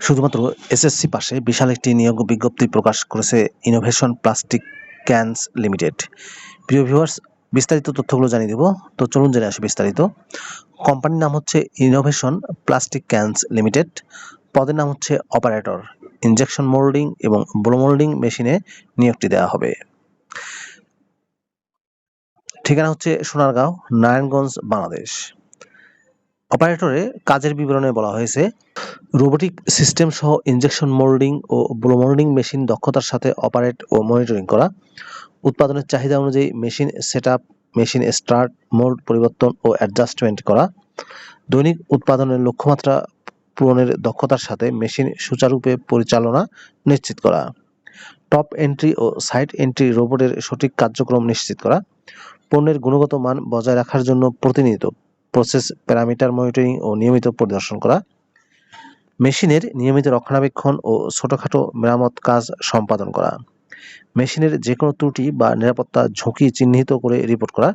শুধুমাত্র এসএসসি পাশে বিশাল একটি নিয়োগ বিজ্ঞপ্তি প্রকাশ করেছে ইনোভেশন প্লাস্টিক ক্যানস লিমিটেড প্রিয় ভিউয়ার্স বিস্তারিত তথ্যগুলো জানিয়ে দেব। তো চলুন জেনে আসি বিস্তারিত। কোম্পানির নাম হচ্ছে ইনোভেশন প্লাস্টিক ক্যানস লিমিটেড পদের নাম হচ্ছে অপারেটর ইনজেকশন মোল্ডিং এবং ব্লো মোল্ডিং মেশিনে নিয়োগটি দেওয়া হবে। ঠিকানা হচ্ছে সোনারগাঁও, নারায়ণগঞ্জ, বাংলাদেশ। অপারেটরে কাজের বিবরণে বলা হয়েছে, রোবোটিক সিস্টেম সহ ইনজেকশন মোল্ডিং ও ব্লো মোল্ডিং মেশিন দক্ষতার সাথে অপারেট ও মনিটরিং করা, উৎপাদনের চাহিদা অনুযায়ী machine set machine start mould পরিবর্তন ও অ্যাডজাস্টমেন্ট করা, দৈনিক উৎপাদনের লক্ষ্যমাত্রা পূরণের দক্ষতার সাথে মেশিন সুচারুরূপে পরিচালনা নিশ্চিত করা, টপ এন্ট্রি ও সাইড এন্ট্রি রোবটের সঠিক কার্যক্রম নিশ্চিত করা, পণ্যের গুণগত মান বজায় রাখার জন্য প্রতিনিয়ত প্রসেস প্যারামিটার মনিটরিং ও নিয়মিত পরিদর্শন করা, মেশিনের নিয়মিত রক্ষণাবেক্ষণ ও ছোটোখাটো মেরামত কাজ সম্পাদন করা, মেশিনের যে কোনো ত্রুটি বা নিরাপত্তা ঝুঁকি চিহ্নিত করে রিপোর্ট করা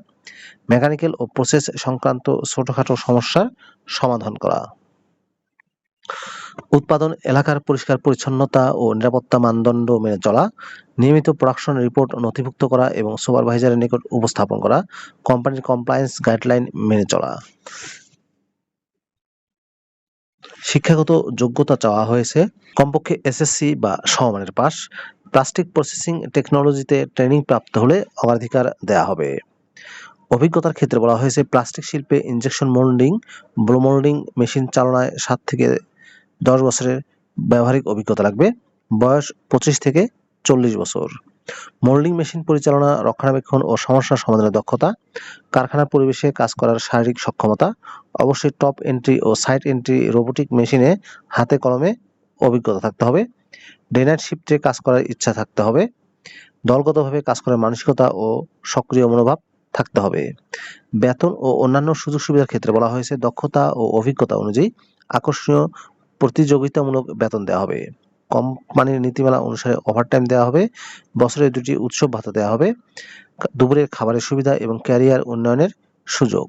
মেকানিক্যাল ও প্রসেস সংক্রান্ত ছোটোখাটো সমস্যার সমাধান করা। উৎপাদন এলাকার পরিষ্কার পরিচ্ছন্নতা ও নিরাপত্তা মানদণ্ড মেনে চলা, নিয়মিত প্রোডাকশন রিপোর্ট নথিভুক্ত করা এবং সুপারভাইজারের নিকট উপস্থাপন করা কোম্পানির কমপ্লায়েন্স গাইডলাইন মেনে চলা। শিক্ষাগত যোগ্যতা চাওয়া হয়েছে, কমপক্ষে এসএসসি বা সমমানের পাস প্লাস্টিক প্রসেসিং টেকনোলজিতে ট্রেনিং প্রাপ্ত হলে অগ্রাধিকার দেয়া হবে। অভিজ্ঞতার ক্ষেত্রে বলা হয়েছে প্লাস্টিক শিল্পে injection moulding blow moulding machine চালনায় সাত থেকে দশ বছরের ব্যবহারিক অভিজ্ঞতা লাগবে। বয়স পঁচিশ থেকে চল্লিশ বছর। মোল্ডিং মেশিন পরিচালনা, রক্ষণাবেক্ষণ ও সমস্যা সমাধানের দক্ষতা, কারখানার পরিবেশে কাজ করার শারীরিক সক্ষমতা, অবশ্যই টপ এন্ট্রি ও সাইড এন্ট্রি রোবোটিক মেশিনে হাতে কলমে অভিজ্ঞতা থাকতে হবে। ডে শিফটে কাজ করার ইচ্ছা থাকতে হবে। দলগতভাবে কাজ করার মানসিকতা ও সক্রিয় মনোভাব থাকতে হবে। বেতন ও অন্যান্য সুযোগ সুবিধার ক্ষেত্রে বলা হয়েছে দক্ষতা ও অভিজ্ঞতা অনুযায়ী আকর্ষণীয় প্রতিযোগিতামূলক বেতন দেওয়া হবে। কোম্পানির নীতিমালা অনুসারে ওভারটাইম দেওয়া হবে, বছরে দুটি উৎসব ভাতা দেওয়া হবে, দুপুরের খাবারের সুবিধা এবং ক্যারিয়ার উন্নয়নের সুযোগ।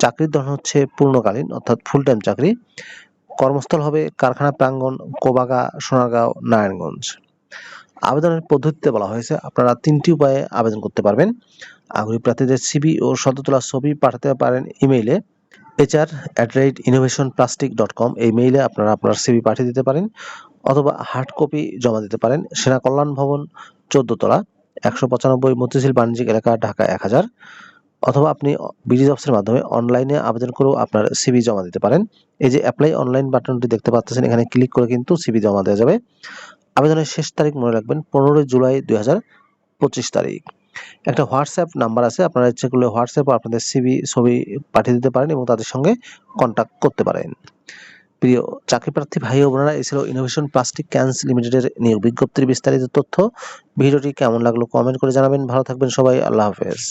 চাকরির ধরন হচ্ছে পূর্ণকালীন, অর্থাৎ ফুল টাইম চাকরি। কর্মস্থল হবে কারখানা প্রাঙ্গণ, কোবাগা, সোনারগাঁও, নারায়ণগঞ্জ। আবেদনের পদ্ধতিতে বলা হয়েছে, আপনারা তিনটি উপায়ে আবেদন করতে পারবেন। আগ্রহী প্রার্থীদের সিবি ও তোলা ছবি পাঠাতে পারেন ইমেইলে HR at rate innovation plastic dot com এই মেইলে আপনারা আপনার সিবি পাঠিয়ে দিতে পারেন অথবা হার্ড কপি জমা দিতে পারেন। সেনা কল্যাণ ভবন চোদ্দ তলা একশো পঁচানব্বই মতিঝিল বাণিজ্যিক এলাকা, ঢাকা এক হাজার। অথবা আপনি বিডি জবসের মাধ্যমে অনলাইনে আবেদন করেও আপনার সিবি জমা দিতে পারেন। এই যে অ্যাপ্লাই অনলাইন বাটনটি দেখতে পাচ্ছেন, এখানে ক্লিক করে কিন্তু সিবি জমা দেওয়া যাবে। আবেদনের শেষ তারিখ মনে রাখবেন, পনেরোই জুলাই দুই হাজার পঁচিশ তারিখ। একটা হোয়াটসঅ্যাপ নাম্বার আছে, আপনারা ইচ্ছে করলে হোয়াটসঅ্যাপ আপনাদের সিবি ছবি পাঠিয়ে দিতে পারেন এবং তাদের সঙ্গে কন্ট্যাক্ট করতে পারেন। প্রিয় চাকরি প্রার্থী ভাই ও বোনেরা এছাড়াও ছিল ইনোভেশন প্লাস্টিক ক্যান্স লিমিটেডের নিয়োগ বিজ্ঞপ্তির বিস্তারিত তথ্য। ভিডিওটি কেমন লাগল কমেন্ট করে জানাবেন। ভালো থাকবেন সবাই, আল্লাহ হাফেজ।